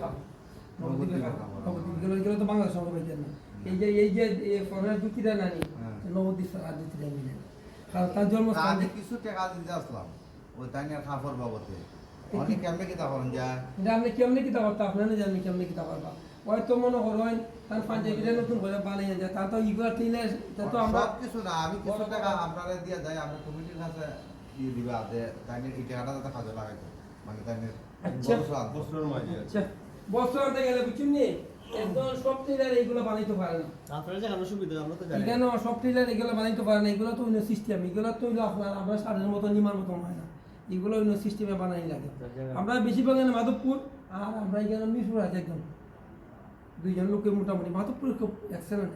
খাব নবদ্বীপে তো বাংলাদেশ আমরা পাইতেন না এই যে এই যে ফরেনার জুতিটা নানি। নবদ্বীপ আর জুতিটা মিলে। কারণ তার জন্মস্থান আমি কিছু টাকা দিতে আসলাম ওই তাইনের খাফর বাবদে অনেক কেমনে কিতা করেন যায়? এটা আপনি কেমনে কিতা করতে আপনারা জানেন কেমনে কিতা করবা হয়তো মনে করেন তার নতুন করে বানিয়ে যায় তার তো ইগুলা টিনে তো আমরা কিছু না আমি কিছু টাকা আপনারা দিয়ে যাই আমরা কমিটির কাছে দিয়ে দিবা যে তাইনের এই টাকাটা যাতে কাজে লাগাইতে। মানে আচ্ছা। মাঝে আচ্ছা বস্ত্র আনতে গেলে বুঝছেন নি? একদম সব টেলার এইগুলো বানাইতে পারে না। আপনারা যেখানে সুবিধা আমরা তো জানি। এখানে সব টেলার এগুলো বানাইতে পারে না এগুলো তো অন্য সিস্টেম এগুলো তো আপনার আমরা সারের মতো নিমার মতো হয় না। এগুলো অন্য সিস্টেমে বানাই লাগে। আমরা বেশিরভাগ মাধবপুর আর আমরা এখানে মিরপুর আছে একদম। দুইজন লোকে মোটামুটি মাধবপুর খুব এক্সেলেন্ট